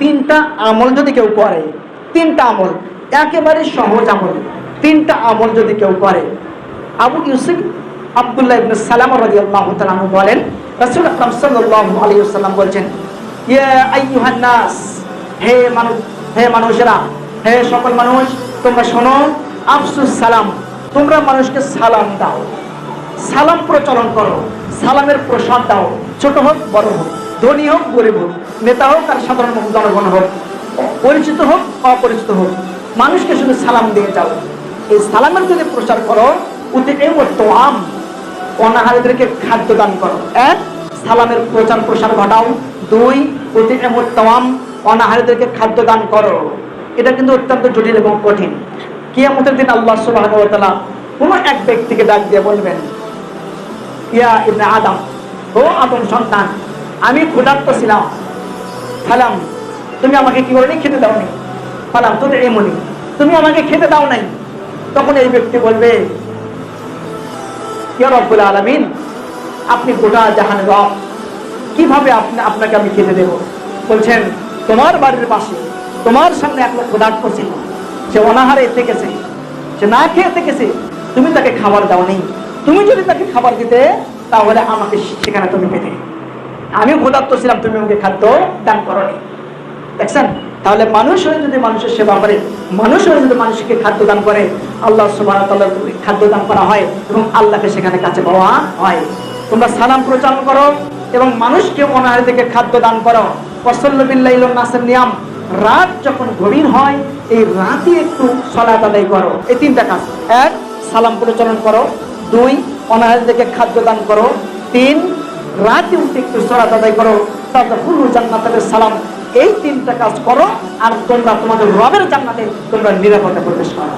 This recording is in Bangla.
তিনটা আমল যদি কেউ করে, তিনটা আমল, একেবারে সহজ আমল, তিনটা আমল যদি কেউ করে, আবু ইউসুফ আব্দুল্লাহ ইবনে সালাম রাদিয়াল্লাহু তাআলা বলেন, রাসূল আকরাম সাল্লাল্লাহু আলাইহি ওয়াসাল্লাম বলছেন, ইয়া আইয়ুহান নাস, হে মানুষ, হে মানুষেরা, হে সকল মানুষ, তোমরা শোনো, আফসুস সালাম, তোমরা মানুষকে সালাম দাও। সালাম প্রচলন করো, সালামের প্রসাদ দাও, ছোট হোক, বড় হোক। ধনী হোক, গরিব হোক, নেতা হোক আর সাধারণ জনগণ হোক, পরিচিত হোক, অপরিচিত হোক, মানুষকে শুধু সালাম দিয়ে যাও। এই সালামের যদি প্রচার করো মতো আম অনাহারীদেরকে খাদ্য দান করো। এক, সালামের প্রচার প্রসার ঘটাও। দুই অতি এমতাম অনাহারীদেরকে খাদ্য দান করো। এটা কিন্তু অত্যন্ত জটিল এবং কঠিন। কিয়ামতের দিন আল্লাহ ওয়া কোনো এক ব্যক্তিকে ডাক দিয়ে বলবেন, ইয়া ইবনে আদম, ও আদম সন্তান আমি ক্ষুধার্ত ছিলাম। ফালাম, তুমি আমাকে কি করে খেতে দাও নাই ফালাম তোদের এমনই তুমি আমাকে খেতে দাও নাই। তখন এই ব্যক্তি বলবে রব্বুল আলামিন, আপনি গোটা জাহান রব, কীভাবে আপনি, আপনাকে আমি খেতে দেব? বলছেন, তোমার বাড়ির পাশে, তোমার সামনে এক লোক ক্ষুধার্ত ছিল। সে অনাহারে থেকেছে। সে না খেয়ে থেকেছে। তুমি তাকে খাবার দাও নেই তুমি যদি তাকে খাবার দিতে, তাহলে আমাকে সেখানে তুমি পেতে। আমি ক্ষুধার্ত ছিলাম, তুমি আমাকে খাদ্য দান করনি। দেখছেন? তাহলে মানুষ হয়ে যদি মানুষের সেবা করে, মানুষ হয়ে যদি মানুষকে খাদ্য দান করে, আল্লাহ সুবাহ খাদ্য দান করা হয় এবং আল্লাহকে সেখানে কাছে পাওয়া হয়। তোমরা সালাম প্রচার করো এবং মানুষকে অনাহারি থেকে খাদ্য দান করো। ফসল্লবিল্লাহ নাসের নিয়ম। রাত যখন গভীর হয়, এই রাতে একটু সলাত আদায় করো। এই তিনটা কাজ। এক, সালাম প্রচলন করো। দুই, অনাহারি থেকে খাদ্য দান করো। তিন রাতে উঠে একটু সরাত আদায় করো, তারপর পুরো জান্নাতের সালাম। এই তিনটা কাজ করো, আর তোমরা তোমাদের রবের জান্নাতে তোমরা নিরাপদে প্রবেশ করো।